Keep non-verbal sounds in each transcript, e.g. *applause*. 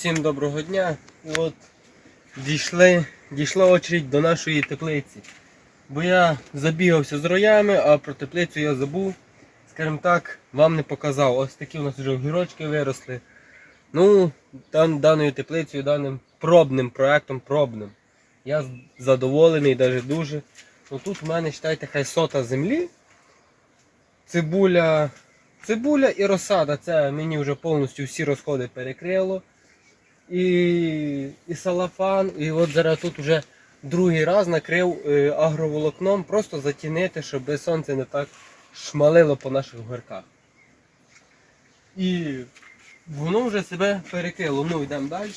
Всім доброго дня. От дійшли, дійшла очередь до нашої теплиці. Бо я забігався з роями, а про теплицю я забув. Скажімо так, вам не показав. Ось такі у нас вже огірочки виросли. Ну, там даною теплицею, даним пробним проектом, пробним. Я задоволений навіть дуже. Ну тут в мене, вважайте, хай сота землі. Цибуля. Цибуля і розсада. Це мені вже повністю всі розходи перекрило. І, і салафан. І от зараз тут вже другий раз накрив е, агроволокном, просто затінити, щоб сонце не так шмалило по наших горках. І воно вже себе перекрило. Ну, йдемо далі.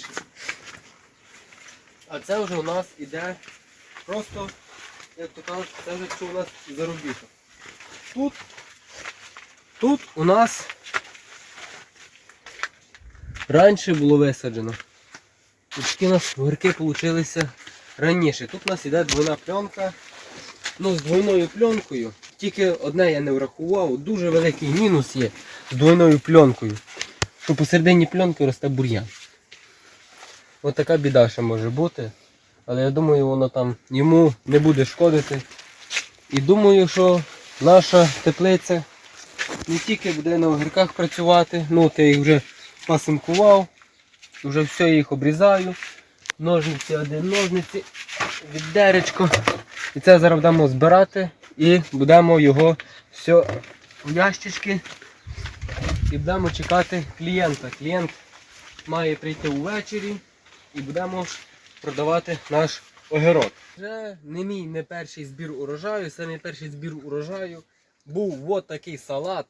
А це вже у нас іде просто, як то кажуть, це вже що у нас заробіток. Тут, тут у нас раніше було висаджено. Тут у нас горки получилися раніше. Тут у нас іде двойна пленка. Ну, з двойною пленкою. Тільки одне я не врахував. Дуже великий мінус є з двойною пленкою. Що посередині пленки росте бур'ян. Ось така біда ще може бути. Але я думаю, воно там йому не буде шкодити. І думаю, що наша теплиця не тільки буде на огірках працювати, ну от їх вже пасинкував, вже все їх обрізаю. Ножниці один ножниці, віддеречко. І це зараз будемо збирати і будемо його все в ящички і будемо чекати клієнта. Клієнт має прийти увечері і будемо продавати наш огірок. Вже не мій не перший збір урожаю, це не перший збір урожаю. Був от такий салат.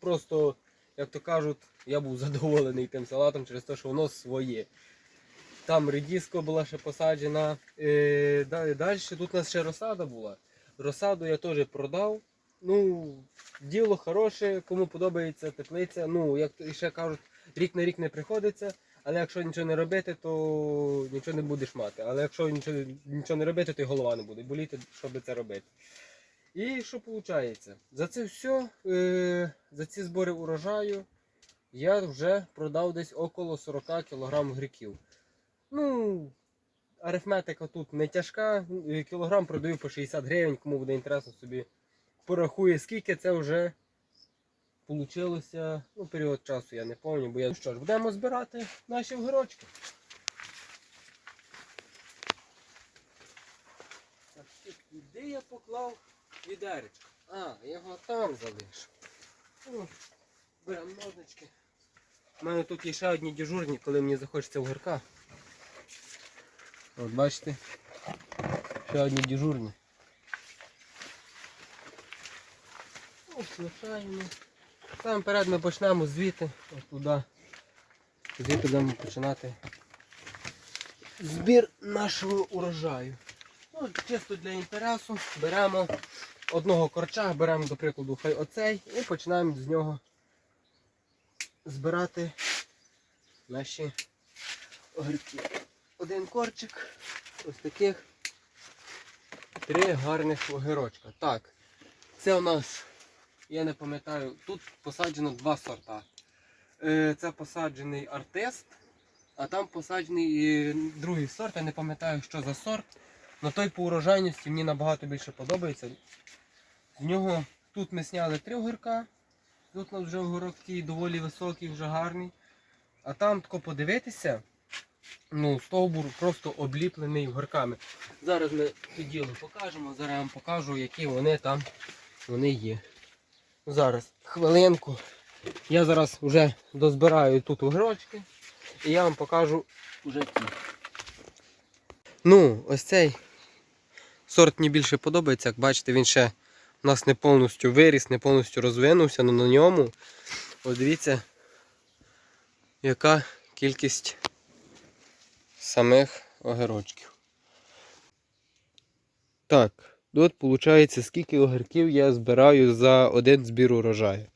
Просто, як то кажуть, я був *laughs* задоволений тим салатом через те, що воно своє. Там редіска була ще посаджена. Е, далі, тут у нас ще розсада була. Розсаду я теж продав. Ну, діло хороше, кому подобається теплиця. Ну, як ще кажуть, рік на рік не приходиться. Але якщо нічого не робити, то нічого не будеш мати. Але якщо нічого, нічого не робити, то й голова не буде боліти, щоб це робити. І що виходить? За це все, за ці збори урожаю, я вже продав десь около 40 кг гриків. Ну, арифметика тут не тяжка. Е, Кілограм продаю по 60 гривень, кому буде інтересно собі порахує, скільки це вже получилося. Ну, період часу я не пам'ятаю, бо я. Ну що ж, будемо збирати наші огірочки. Так, де я поклав відеречко? А, його там залишу. Ну, Беремо ножнички. У мене тут є ще одні дежурні, коли мені захочеться огірка. От бачите. Ще одні дежурні. Ось лишаємо. Саме перед ми почнемо звідти, от туди. Звідти будемо починати збір нашого урожаю. Ну, чисто для інтересу беремо одного корча, беремо, до прикладу, хай оцей і починаємо з нього збирати наші огірки. Один корчик, ось таких три гарних огірочка. Так, це у нас, я не пам'ятаю, тут посаджено два сорта. Е, Це посаджений артист, а там посаджений е, другий сорт, я не пам'ятаю, що за сорт. Но той по урожайності мені набагато більше подобається. З нього тут ми сняли три огірка. Тут у нас вже огірок такий доволі високий, вже гарний. А там тако подивитися, ну, стовбур просто обліплений горками. Зараз ми це діло покажемо, зараз я вам покажу, які вони там вони є. Зараз, хвилинку. Я зараз вже дозбираю тут огірочки і я вам покажу вже ті. Ну, ось цей сорт мені більше подобається, як бачите, він ще у нас не повністю виріс, не повністю розвинувся, але на ньому, от дивіться, яка кількість самих огірочків. Так, тут виходить, скільки огірків я збираю за один збір урожаю.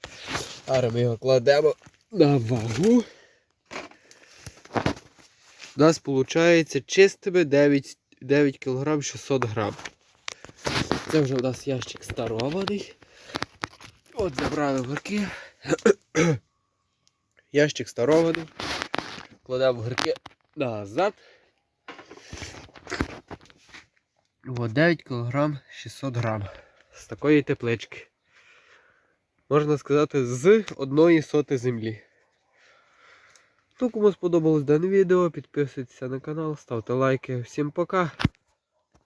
Зараз ми його кладемо на вагу. У нас виходить чистими 9, 9 кг 600 грам. Це вже у нас ящик старований. От забрали горки. *coughs* ящик старований. покладемо гірки назад. От 9 кг 600 грам з такої теплички. Можна сказати, з одної соти землі. Ну, кому сподобалось дане відео, підписуйтесь на канал, ставте лайки. Всім пока!